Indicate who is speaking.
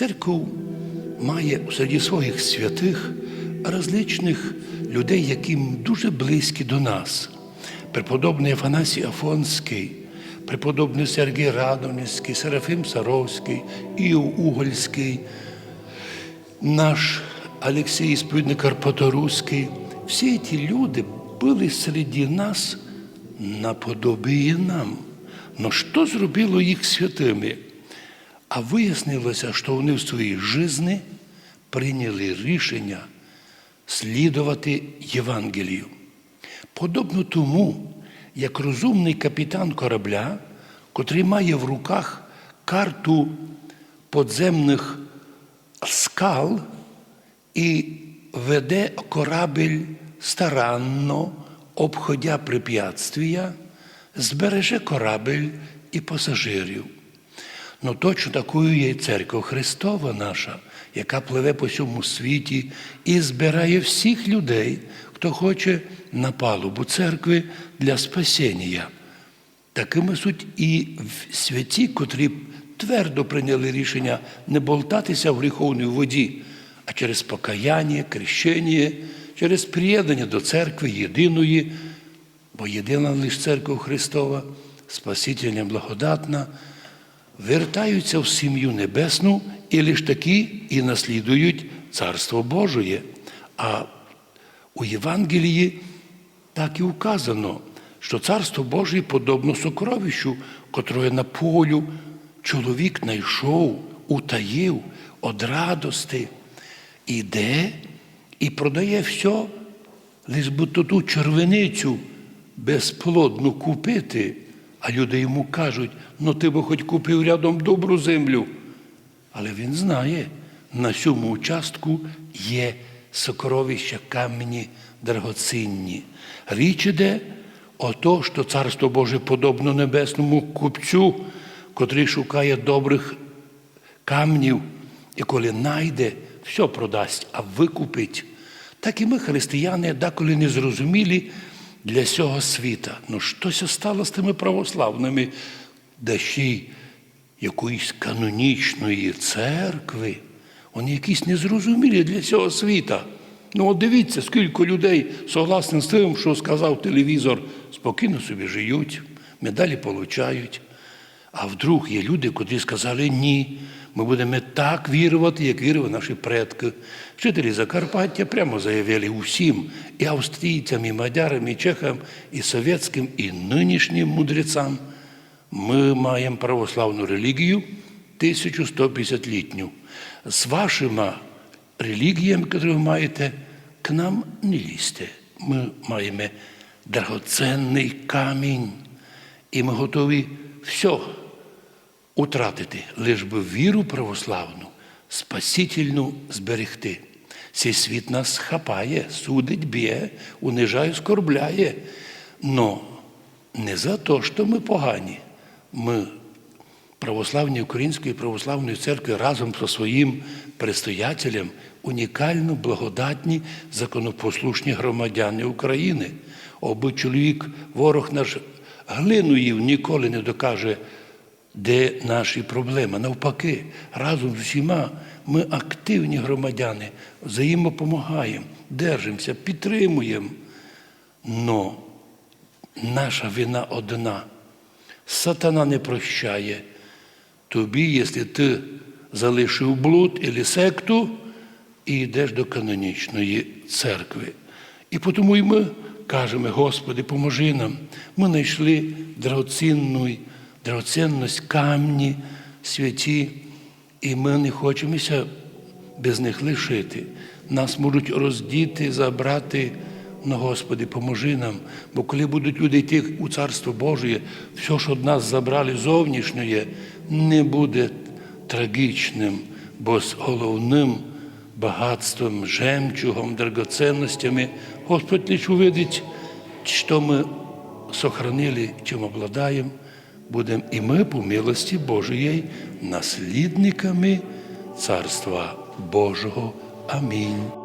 Speaker 1: Церков має серед своїх святих различних людей, які дуже близькі до нас. Преподобний Афанасій Афонський, преподобний Сергій Радонівський, Серафим Саровський, Іов Угольський, наш Олексій Сповідник Карпаторуський. Всі ці люди були серед нас наподобіє нам. Но що зробило їх святими? А вияснилося, що вони в своїй житті прийняли рішення слідувати Євангелію. Подобно тому, як розумний капітан корабля, котрий має в руках карту подземних скал і веде корабель старанно, обходя препятствия, збереже корабель і пасажирів. Ну точно такою є і церква Христова наша, яка пливе по всьому світі і збирає всіх людей, хто хоче на палубу церкви для спасіння. Такими суть і святі, котрі твердо прийняли рішення не болтатися в гріховній воді, а через покаяння, крещення, через приєднання до церкви єдиної, бо єдина лише церква Христова, Спасительня благодатна, вертаються в сім'ю небесну і лише такі і наслідують Царство Божоє. А у Євангелії так і указано, що Царство Боже подобно сокровищу, котре на полю чоловік знайшов, утаїв од радости, іде і продає все, лиш би ту червеницю безплодну купити. А люди йому кажуть, ну ти би хоч купив рядом добру землю. Але він знає, на цьому участку є сокровища камені дорогоцінні. Річ іде о що Царство Боже подобно небесному купцю, котрий шукає добрих камнів, і коли найде, все продасть, а викупить. Так і ми, християни, деколи не зрозумілі для цього світа. Ну щось стало з тими православними, да якоїсь канонічної церкви. Вони якісь незрозумілі для цього світа. Ну, от дивіться, скільки людей согласен з тим, що сказав телевізор, спокійно собі живуть, медалі получають. А вдруг є люди, котрі сказали ні. Ми будемо так вірувати, як вірили наші предки. Вчителі Закарпаття прямо заявили усім, і австрійцям, і мадярам, і чехам, і совєтським, і нинішнім мудрецям. Ми маємо православну релігію 1150-літню. З вашими релігіями, які ви маєте, к нам не лізьте. Ми маємо драгоценний камінь, і ми готові все утратити, лиш би віру православну, спасительну зберегти. Цей світ нас хапає, судить, б'є, унижає, скорбляє. Но не за те, що ми погані. Ми православні Української православної церкви разом зі своїм предстоятелем унікально благодатні законопослушні громадяни України. Оби чоловік, ворог наш глину їв, ніколи не докаже де наші проблеми. Навпаки, разом з усіма ми активні громадяни, взаємопомагаємо, держимося, підтримуємо. Но наша вина одна. Сатана не прощає тобі, якщо ти залишив блуд або секту і йдеш до канонічної церкви. І тому і ми кажемо, Господи, поможи нам. Ми знайшли драгоцінну драгоцінність камні святі, і ми не хочемося без них лишити. Нас можуть роздіти, забрати. Ну, Господи, поможи нам, бо коли будуть люди йти у Царство Боже, все, що від нас забрали зовнішнє, не буде трагічним, бо з головним багатством, жемчугом, драгоценностями Господь лишь увидить, що ми сохранили, чим обладаємо, будемо і ми по милості Божої наслідниками Царства Божого. Амінь.